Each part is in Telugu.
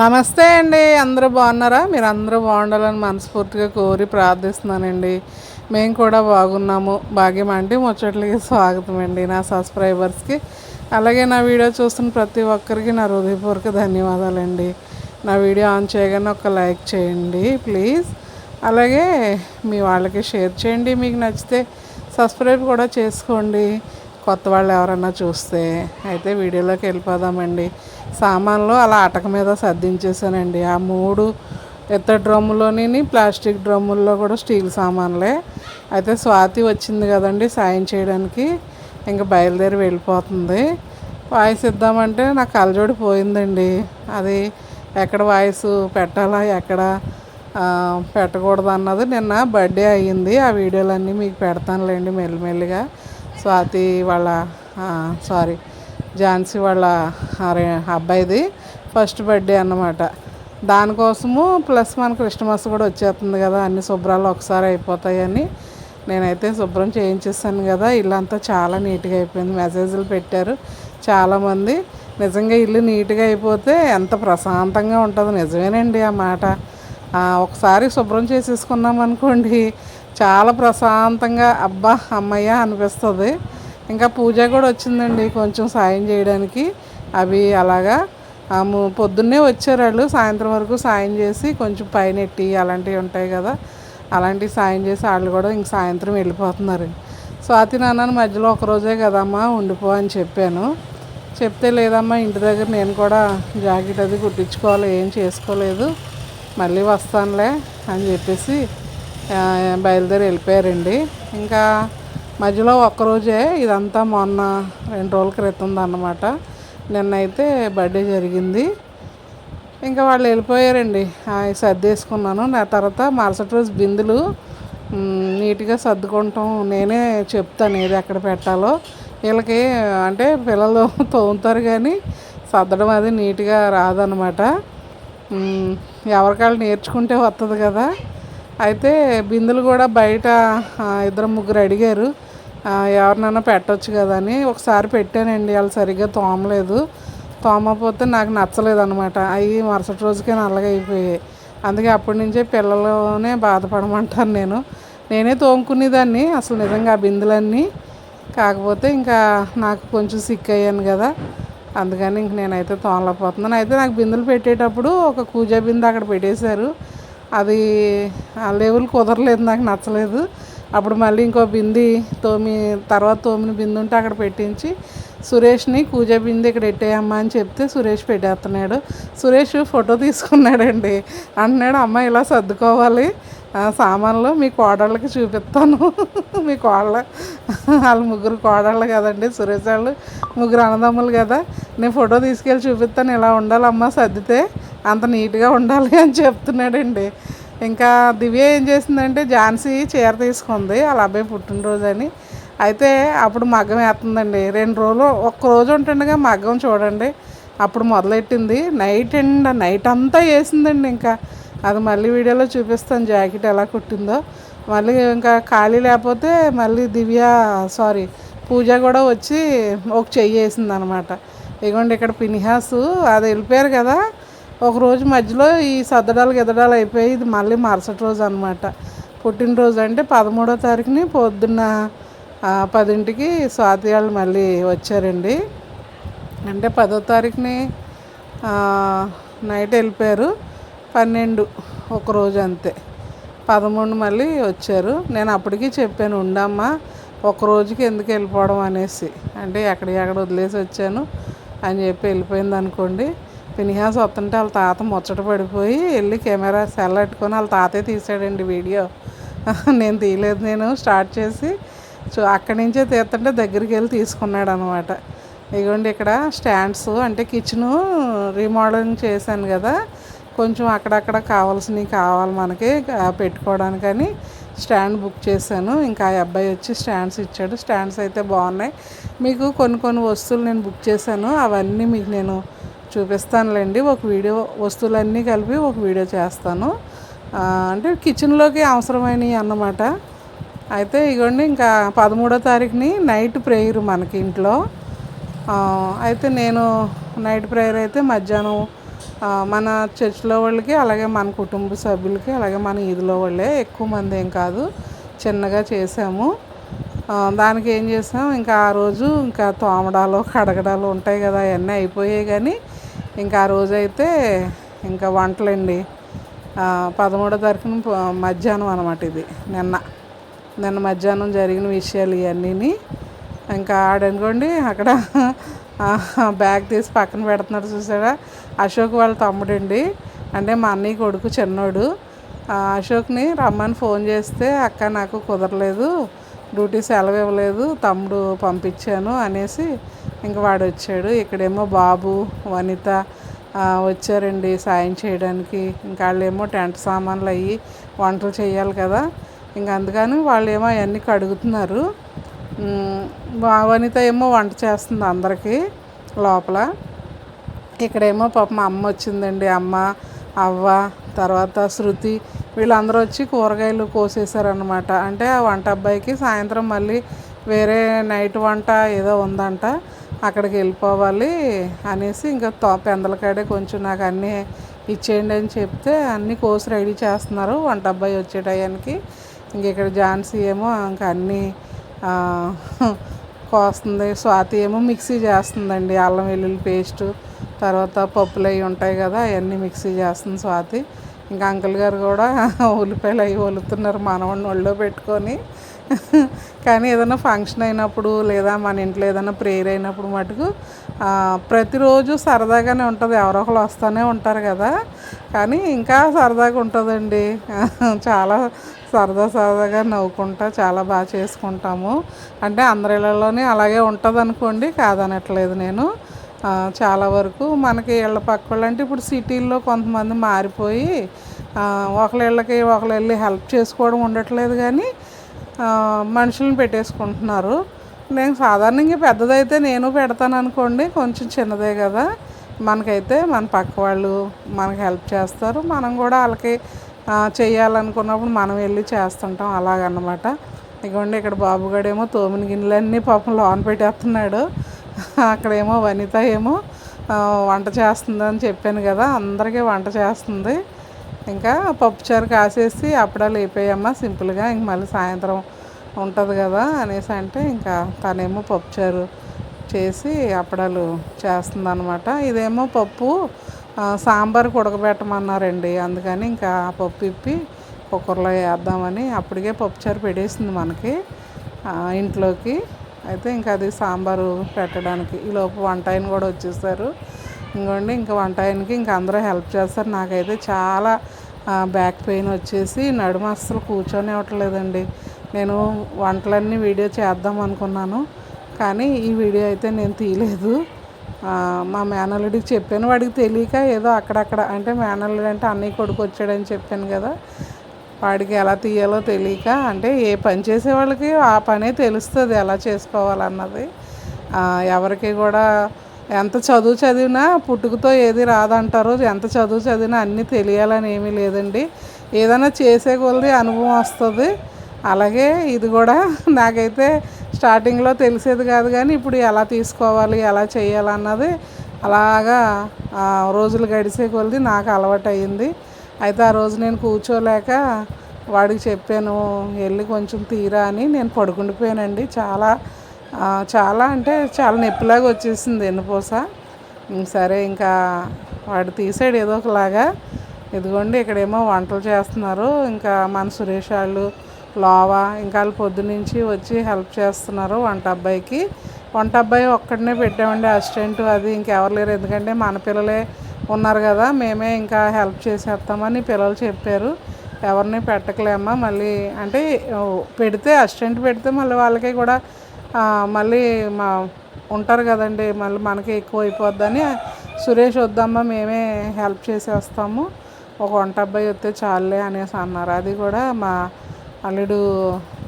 నమస్తే అండి అందరూ బాగున్నారా? మీరు అందరూ బాగుండాలని మనస్ఫూర్తిగా కోరి ప్రార్థిస్తున్నానండి. మేము కూడా బాగున్నాము. భాగ్యం అంటే ముచ్చట్లకి స్వాగతం అండి నా సబ్స్క్రైబర్స్కి. అలాగే నా వీడియో చూస్తున్న ప్రతి ఒక్కరికి నా హృదయపూర్వక ధన్యవాదాలండి. నా వీడియో ఆన్ చేయగానే ఒక లైక్ చేయండి ప్లీజ్. అలాగే మీ వాళ్ళకి షేర్ చేయండి మీకు నచ్చితే సబ్స్క్రైబ్ కూడా చేసుకోండి. కొత్త వాళ్ళు ఎవరన్నా చూస్తే అయితే వీడియోలోకి వెళ్ళిపోదామండి. సామాన్లు అలా అటక మీద సర్దించేసానండి. ఆ మూడు ఎత్త డ్రమ్ములోని ప్లాస్టిక్ డ్రమ్ముల్లో కూడా స్టీల్ సామాన్లే. అయితే స్వాతి వచ్చింది కదండి సాయం చేయడానికి. ఇంకా బయలుదేరి వెళ్ళిపోతుంది. వాయిస్ ఇద్దామంటే నాకు కలజోడి పోయిందండి. అది ఎక్కడ వాయిస్ పెట్టాలా ఎక్కడ పెట్టకూడదు అన్నది నిన్న బర్త్డే అయ్యింది. ఆ వీడియోలన్నీ మీకు పెడతానులేండి మెల్లిమెల్లిగా. స్వాతి వాళ్ళ సారీ ఝాన్సీ వాళ్ళ అబ్బాయిది ఫస్ట్ బర్త్డే అన్నమాట. దానికోసము ప్లస్ మన క్రిస్టమస్ కూడా వచ్చేస్తుంది కదా అన్ని శుభ్రాలు ఒకసారి అయిపోతాయని నేనైతే శుభ్రం చేయించేసాను కదా ఇల్లంతా చాలా నీట్గా అయిపోయింది మెసేజ్లు పెట్టారు చాలామంది. నిజంగా ఇల్లు నీట్గా అయిపోతే ఎంత ప్రశాంతంగా ఉంటుందో నిజమేనండి ఆ మాట. ఒకసారి శుభ్రం చేసేసుకున్నాం అనుకోండి చాలా ప్రశాంతంగా అబ్బా అమ్మయ్య అనిపిస్తుంది. ఇంకా పూజ కూడా వచ్చిందండి కొంచెం సాయం చేయడానికి. అవి అలాగా పొద్దున్నే వచ్చారు వాళ్ళు. సాయంత్రం వరకు సాయం చేసి కొంచెం పైన ఎట్టి అలాంటివి ఉంటాయి కదా అలాంటివి సాయం చేసి వాళ్ళు కూడా ఇంక సాయంత్రం వెళ్ళిపోతున్నారు స్వాతి నాన్నని మధ్యలో ఒక రోజే కదమ్మా ఉండిపో అని చెప్పాను. చెప్తే లేదమ్మా ఇంటి దగ్గర నేను కూడా జాకెట్ అది కుట్టించుకోవాలి ఏం చేసుకోలేదు మళ్ళీ వస్తానులే అని చెప్పేసి బయలుదేరి వెళ్ళిపోయారండి. ఇంకా మధ్యలో ఒక్కరోజే ఇదంతా మొన్న రెండు రోజుల క్రితం అన్నమాట నిన్నైతే బర్త్డే జరిగింది. ఇంకా వాళ్ళు వెళ్ళిపోయారండి. సర్దేసుకున్నాను. నా తర్వాత మరుసటి రోజు బిందులు నీట్గా సర్దుకుంటాం. నేనే చెప్తాను ఏది ఎక్కడ పెట్టాలో. వీళ్ళకి అంటే పిల్లలు తోముతారు కానీ సర్దడం అది నీట్గా రాదనమాట ఎవరికాళ్ళు నేర్చుకుంటే వస్తుంది కదా. అయితే బిందులు కూడా బయట ఇద్దరు ముగ్గురు అడిగారు. ఎవరినైనా పెట్టవచ్చు కదా అని ఒకసారి పెట్టానండి వాళ్ళు సరిగ్గా తోమలేదు. తోమకపోతే నాకు నచ్చలేదు అనమాట అవి మరుసటి రోజుకే నల్లగా అయిపోయాయి. అందుకే అప్పటి నుంచే పిల్లలనే బాధపడమంటాను నేను. నేనే తోముకునేదాన్ని అసలు నిజంగా ఆ బిందులన్నీ. కాకపోతే ఇంకా నాకు కొంచెం సిక్ అయ్యాను కదా. అందుకని ఇంక నేనైతే తోమలేకపోతున్నాను. అయితే నాకు బిందులు పెట్టేటప్పుడు ఒక కూజా బిందె అక్కడ పెట్టేశారు. అది ఆ లెవెల్ కుదరలేదు నాకు నచ్చలేదు. అప్పుడు మళ్ళీ ఇంకో బింది తోమి తర్వాత తోమిన బింది ఉంటే అక్కడ పెట్టించి సురేష్ని కూజా బింది ఇక్కడ పెట్టేయమ్మా అని చెప్తే సురేష్ పెట్టేస్తున్నాడు. సురేష్ ఫోటో తీసుకున్నాడండి. అంటున్నాడు అమ్మ ఇలా సర్దుకోవాలి. ఆ సామాన్లు మీ కోడళ్ళకి చూపిస్తాను. మీ కోడళ్ళ వాళ్ళు ముగ్గురు కోడళ్ళు కదండి సురేష్ వాళ్ళు ముగ్గురు అన్నదమ్ములు కదా. నేను ఫోటో తీసుకెళ్ళి చూపిస్తాను ఇలా ఉండాలమ్మా సర్దితే అంత నీట్గా ఉండాలి అని చెప్తున్నాడండి. ఇంకా దివ్య ఏం చేసిందంటే ఝాన్సీ చీర తీసుకుంది వాళ్ళ అబ్బాయి పుట్టినరోజు అని అయితే అప్పుడు మగ్గం వేస్తుందండి. రెండు రోజులు ఒక్క రోజు ఉంటుండగా మగ్గం చూడండి. అప్పుడు మొదలెట్టింది. నైట్ అండ్ నైట్ అంతా వేసిందండి ఇంకా. అది మళ్ళీ వీడియోలో చూపిస్తాను జాకెట్ ఎలా కుట్టిందో. మళ్ళీ ఇంకా ఖాళీ లేకపోతే మళ్ళీ దివ్య సారీ పూజ కూడా వచ్చి ఒక చెయ్యి వేసింది అనమాట ఇగోండి ఇక్కడ పినిహాసు అది వెళ్ళిపోయారు కదా. ఒకరోజు మధ్యలో ఈ సర్దడాలు గిద్దడాలు అయిపోయి ఇది మళ్ళీ మరుసటి రోజు అనమాట పుట్టినరోజు అంటే పదమూడో తారీఖుని పొద్దున్న పదింటికి స్వాతి వాళ్ళు మళ్ళీ వచ్చారండి. అంటే పదో తారీఖుని నైట్ వెళ్ళిపోయారు. పన్నెండు ఒక రోజు అంతే. పదమూడు మళ్ళీ వచ్చారు. నేను అప్పటికి చెప్పాను ఉండమ్మా ఒక రోజుకి ఎందుకు వెళ్ళిపోవడం అనేసి. అంటే ఎక్కడ ఎక్కడ వదిలేసి వచ్చాను అని చెప్పి వెళ్ళిపోయింది అనుకోండి. పినిహాస్ వస్తుంటే వాళ్ళ తాత ముచ్చట పడిపోయి వెళ్ళి కెమెరా సెల్ పెట్టుకొని వాళ్ళ తాతే తీసాడండి వీడియో. నేను తీయలేదు నేను స్టార్ట్ చేసి సో అక్కడి నుంచే తీస్తుంటే దగ్గరికి వెళ్ళి తీసుకున్నాడు అనమాట ఇదిగోండి ఇక్కడ స్టాండ్స్ అంటే కిచెను రీమోడలింగ్ చేశాను కదా కొంచెం అక్కడక్కడ కావాల్సినవి కావాలి మనకి పెట్టుకోవడానికని స్టాండ్ బుక్ చేశాను. ఇంకా ఆ అబ్బాయి వచ్చి స్టాండ్స్ ఇచ్చాడు. స్టాండ్స్ అయితే బాగున్నాయి. మీకు కొన్ని కొన్ని వస్తువులు నేను బుక్ చేశాను. అవన్నీ మీకు నేను చూపిస్తానులేండి. ఒక వీడియో వస్తువులన్నీ కలిపి ఒక వీడియో చేస్తాను. అంటే కిచెన్లోకి అవసరమైనవి అన్నమాట. అయితే ఇగోండి ఇంకా పదమూడో తారీఖుని నైట్ ప్రేయర్ మనకి ఇంట్లో. అయితే నేను నైట్ ప్రేయర్ అయితే మధ్యాహ్నం మన చర్చిలో వాళ్ళకి అలాగే మన కుటుంబ సభ్యులకి అలాగే మన ఈదులో వాళ్ళే. ఎక్కువ మంది ఏం కాదు. చిన్నగా చేసాము. దానికి ఏం చేసాం ఇంకా ఆ రోజు ఇంకా తోమడాలు కడగడాలు ఉంటాయి కదా అవన్నీ అయిపోయాయి. కానీ ఇంకా ఆ రోజు అయితే ఇంకా వంటలండి. పదమూడో తారీఖున మధ్యాహ్నం అనమాట ఇది నిన్న. నిన్న మధ్యాహ్నం జరిగిన విషయాలు ఇవన్నీ ఇంకా ఆడనుకోండి అక్కడ బ్యాగ్ తీసి పక్కన పెడుతున్నాడు చూసారా? అశోక్ వాళ్ళ తమ్ముడండి. అంటే మా అన్నయ్య కొడుకు చిన్నోడు. అశోక్ని రమ్మని ఫోన్ చేస్తే అక్క నాకు కుదరలేదు. డ్యూటీ సెలవు ఇవ్వలేదు తమ్ముడు పంపించాను అనేసి ఇంక వాడు వచ్చాడు. ఇక్కడేమో బాబు వనిత వచ్చారండి సాయం చేయడానికి. ఇంకా వాళ్ళేమో టెంట్ సామాన్లు అయ్యి వంటలు చేయాలి కదా. ఇంక అందుకని వాళ్ళు ఏమో అవన్నీ కడుగుతున్నారు. వనిత ఏమో వంట చేస్తుంది అందరికీ లోపల. ఇక్కడేమో పాప మా అమ్మ వచ్చిందండి. అమ్మ అవ్వ తర్వాత శృతి వీళ్ళందరూ వచ్చి కూరగాయలు కోసేసారనమాట అంటే ఆ వంట అబ్బాయికి సాయంత్రం మళ్ళీ వేరే నైట్ వంట ఏదో ఉందంట అక్కడికి వెళ్ళిపోవాలి అనేసి ఇంకా తో పెందలకాడే కొంచెం నాకు అన్నీ ఇచ్చేయండి అని చెప్తే అన్నీ కోసి రెడీ చేస్తున్నారు వంట అబ్బాయి వచ్చే టయానికి. ఇంక ఇక్కడ ఝాన్సీ ఏమో ఇంకా అన్నీ కోస్తుంది స్వాతి ఏమో మిక్సీ చేస్తుందండి అల్లం వెల్లుల్లి పేస్టు తర్వాత పప్పులు అవి ఉంటాయి కదా అవన్నీ మిక్సీ చేస్తుంది స్వాతి. ఇంకా అంకుల్ గారు కూడా ఉల్లిపాయలు అవి వలుతున్నారు మనవాడిని ఒళ్ళో పెట్టుకొని. కానీ ఏదైనా ఫంక్షన్ అయినప్పుడు లేదా మన ఇంట్లో ఏదైనా ప్రేయర్ అయినప్పుడు మటుకు ప్రతిరోజు సరదాగానే ఉంటుంది. ఎవరో ఒకరు వస్తూనే ఉంటారు కదా. కానీ ఇంకా సరదాగా ఉంటుందండి. చాలా సరదా సరదాగా నవ్వుకుంటా చాలా బాగా చేసుకుంటాము. అంటే అందరిలలోనే అలాగే ఉంటుంది అనుకోండి కాదనట్లేదు నేను. చాలా వరకు మనకి ఇళ్ళ పక్క వాళ్ళు అంటే ఇప్పుడు సిటీల్లో కొంతమంది మారిపోయి ఆ, ఒకళ్ళ ఇళ్ళకి ఒకళ్ళు వెళ్ళి హెల్ప్ చేసుకోవడం ఉండట్లేదు కానీ మనుషులను పెట్టేసుకుంటున్నారు. నేను సాధారణంగా పెద్దదైతే నేను పెడతాను అనుకోండి కొంచెం చిన్నదే కదా. మనకైతే మన పక్క వాళ్ళు మనకి హెల్ప్ చేస్తారు. మనం కూడా వాళ్ళకి చేయాలనుకున్నప్పుడు మనం వెళ్ళి చేస్తుంటాం అలాగన్నమాట. ఇగోండి ఇక్కడ బాబుగాడేమో తోమిన గిన్నెలన్నీ పాపం లోన్ పెట్టేస్తున్నాడు. అక్కడేమో వనిత ఏమో వంట చేస్తుందని చెప్పాను కదా అందరికీ వంట చేస్తుంది. ఇంకా పప్పుచారు కాసేసి అప్పడాలు అయిపోయామ్మా సింపుల్గా ఇంక మళ్ళీ సాయంత్రం ఉంటుంది కదా అనేసి అంటే ఇంకా తనేమో పప్పుచారు చేసి అప్పడాలు చేస్తుంది అనమాట ఇదేమో పప్పు సాంబార్ సాంబార్కి ఉడకబెట్టమన్నారండి అందుకని ఇంకా ఆ పప్పు ఇప్పి కుక్కర్లో వేద్దామని అప్పటికే పప్పుచారు పెట్టేసింది మనకి ఇంట్లోకి. అయితే ఇంకా అది సాంబారు పెట్టడానికి ఈలోపు వంట ఆయన కూడా వచ్చేసారు. ఇంకోండి ఇంకా వంట ఆయనకి ఇంకా అందరూ హెల్ప్ చేస్తారు. నాకైతే చాలా బ్యాక్ పెయిన్ వచ్చేసి నడుమ అస్సలు కూర్చొని ఇవ్వట్లేదండి నేను వంటలన్నీ వీడియో చేద్దాం అనుకున్నాను కానీ ఈ వీడియో అయితే నేను తీయలేదు. మా మేనల్లుడికి చెప్పాను వాడికి తెలియక ఏదో అక్కడక్కడ అంటే మేనల్లుడు అంటే అన్నయ్య కొడుకు వచ్చాడని చెప్పాను కదా వాడికి ఎలా తీయాలో తెలియక అంటే ఏ పని చేసే వాళ్ళకి ఆ పనే తెలుస్తుంది ఎలా చేసుకోవాలన్నది. ఎవరికి కూడా ఎంత చదువు చదివినా పుట్టుకతో ఏది రాదంటారు. ఎంత చదువు చదివినా అన్నీ తెలియాలని ఏమీ లేదండి. ఏదైనా చేసే కొలది అనుభవం వస్తుంది. అలాగే ఇది కూడా నాకైతే స్టార్టింగ్లో తెలిసేది కాదు కానీ ఇప్పుడు ఎలా తీసుకోవాలి ఎలా చేయాలన్నది అలాగా రోజులు గడిచే కొలది నాకు అలవాటు అయ్యింది అయితే ఆ రోజు నేను కూర్చోలేక వాడికి చెప్పాను వెళ్ళి కొంచెం తీరా అని. నేను పడుకుండిపోయానండి. చాలా చాలా అంటే చాలా నొప్పిలాగా వచ్చేసింది ఎన్నుపూస ఇంక సరే ఇంకా వాడు తీసాడు ఏదో ఒకలాగా. ఇదిగోండి ఇక్కడేమో వంటలు చేస్తున్నారు. ఇంకా మన సురేష్ వాళ్ళు లోవా ఇంకా వాళ్ళు పొద్దునుంచి వచ్చి హెల్ప్ చేస్తున్నారు వంట అబ్బాయికి. వంట అబ్బాయి ఒక్కడనే పెట్టామండి అసిస్టెంట్ అది ఇంకెవరు లేరు. ఎందుకంటే మన పిల్లలే ఉన్నారు కదా మేమే ఇంకా హెల్ప్ చేసేస్తామని పిల్లలు చెప్పారు. ఎవరిని పెట్టకలేమ్మా మళ్ళీ అంటే పెడితే అసిస్టెంట్ పెడితే మళ్ళీ వాళ్ళకి కూడా మళ్ళీ మా ఉంటారు కదండి మళ్ళీ మనకి ఎక్కువ అయిపోద్దని సురేష్ వద్దమ్మా మేమే హెల్ప్ చేసేస్తాము. ఒక వంట అబ్బాయి వస్తే చాలులే అనేసి అన్నారు. అది కూడా మా అల్లుడు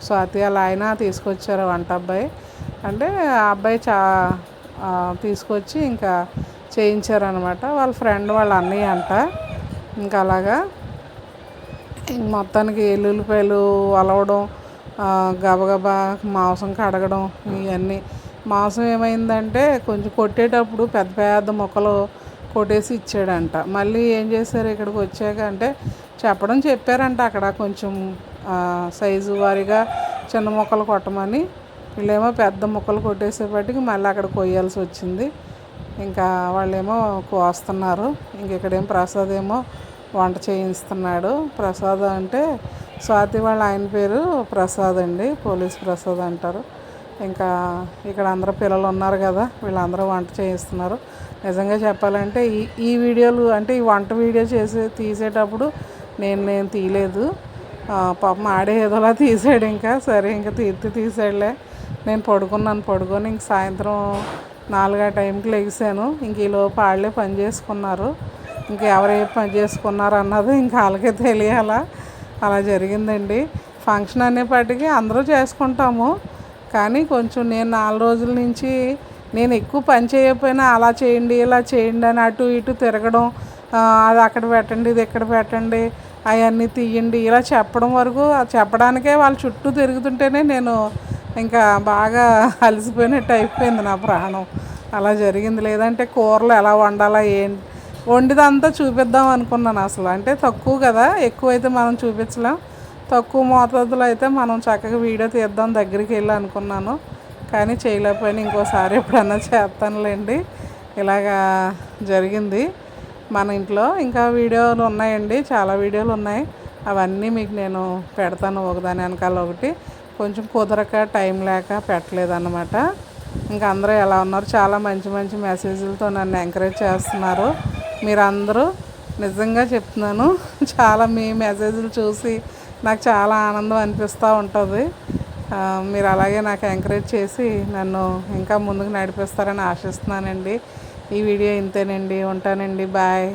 స్వాతి అలా ఆయన తీసుకొచ్చారు వంట అబ్బాయి. అంటే ఆ అబ్బాయి చా తీసుకొచ్చి ఇంకా చేయించారనమాట. వాళ్ళ ఫ్రెండ్ వాళ్ళ అన్నయ్య అంట. ఇంకా అలాగా మొత్తానికి ఎల్లుల్లిపాయలు అలవడం గబగబా మాంసం కడగడం ఇవన్నీ మాంసం ఏమైందంటే కొంచెం కొట్టేటప్పుడు పెద్ద పెద్ద ముక్కలు కొట్టేసి ఇచ్చాడంట. మళ్ళీ ఏం చేశారు ఇక్కడికి వచ్చాక అంటే చెప్పడం చెప్పారంట అక్కడ కొంచెం సైజు వారీగా చిన్న ముక్కలు కొట్టమని. వీళ్ళేమో పెద్ద ముక్కలు కొట్టేసేపటికి మళ్ళీ అక్కడ కొయ్యాల్సి వచ్చింది. ఇంకా వాళ్ళేమో కోస్తున్నారు ఇంక ఇక్కడేం ప్రసాద్ ఏమో వంట చేయిస్తున్నాడు. ప్రసాద్ అంటే స్వాతి వాళ్ళ ఆయన పేరు ప్రసాద్ అండి. పోలీస్ ప్రసాద్ అంటారు. ఇంకా ఇక్కడ అందరూ పిల్లలు ఉన్నారు కదా వీళ్ళందరూ వంట చేయిస్తున్నారు. నిజంగా చెప్పాలంటే ఈ ఈ వీడియోలు అంటే ఈ వంట వీడియో చేసే తీసేటప్పుడు నేను నేను తీయలేదు. పాపం ఆడే ఏదోలా తీసాడు ఇంకా. సరే ఇంకా తీర్తి తీసాడులే నేను పడుకున్నాను పడుకొని ఇంక సాయంత్రం నాలుగా టైంకి లెగిసాను ఇంక ఈ లోపు వాళ్ళే పని చేసుకున్నారు. ఇంక ఎవరు ఏ పని చేసుకున్నారు అన్నది ఇంకా వాళ్ళకే తెలియాలా. అలా జరిగిందండి. ఫంక్షన్ అనేపాటికి అందరూ చేసుకుంటాము. కానీ కొంచెం నేను నాలుగు రోజుల నుంచి నేను ఎక్కువ పని చేయకపోయినా అలా చేయండి ఇలా చేయండి అని అటు ఇటు తిరగడం అది అక్కడ పెట్టండి ఇది ఇక్కడ పెట్టండి అవన్నీ తీయండి ఇలా చెప్పడం వరకు చెప్పడానికే వాళ్ళ చుట్టూ తిరుగుతుంటేనే నేను ఇంకా బాగా అలసిపోయినట్టు అయిపోయింది నా ప్రాణం. అలా జరిగింది. లేదంటే కూరలు ఎలా వండాలా ఏం? వండిదంతా చూపిద్దాం అనుకున్నాను అసలు. అంటే తక్కువ కదా ఎక్కువ అయితే మనం చూపించలేం. తక్కువ మోతాదులో అయితే మనం చక్కగా వీడియో తీద్దాం దగ్గరికి వెళ్ళి అనుకున్నాను. కానీ చేయలేకపోయినా. ఇంకోసారి ఎప్పుడన్నా చేస్తానులేండి. ఇలాగా జరిగింది మన ఇంట్లో. ఇంకా వీడియోలు ఉన్నాయండి. చాలా వీడియోలు ఉన్నాయి. అవన్నీ మీకు నేను పెడతాను ఒకదాని వెనకాల ఒకటి. కొంచెం కుదరక టైం లేక పెట్టలేదన్నమాట. ఇంకా అందరూ ఎలా ఉన్నారు? చాలా మంచి మంచి మెసేజ్లతో నన్ను ఎంకరేజ్ చేస్తున్నారు. మీరందరూ నిజంగా చెప్తున్నాను చాలా మీ మెసేజ్లు చూసి నాకు చాలా ఆనందం అనిపిస్తూ ఉంటుంది. మీరు అలాగే నాకు ఎంకరేజ్ చేసి నన్ను ఇంకా ముందుకు నడిపిస్తారని ఆశిస్తున్నానండి. ఈ వీడియో ఇంతేనండి. ఉంటానండి. బాయ్.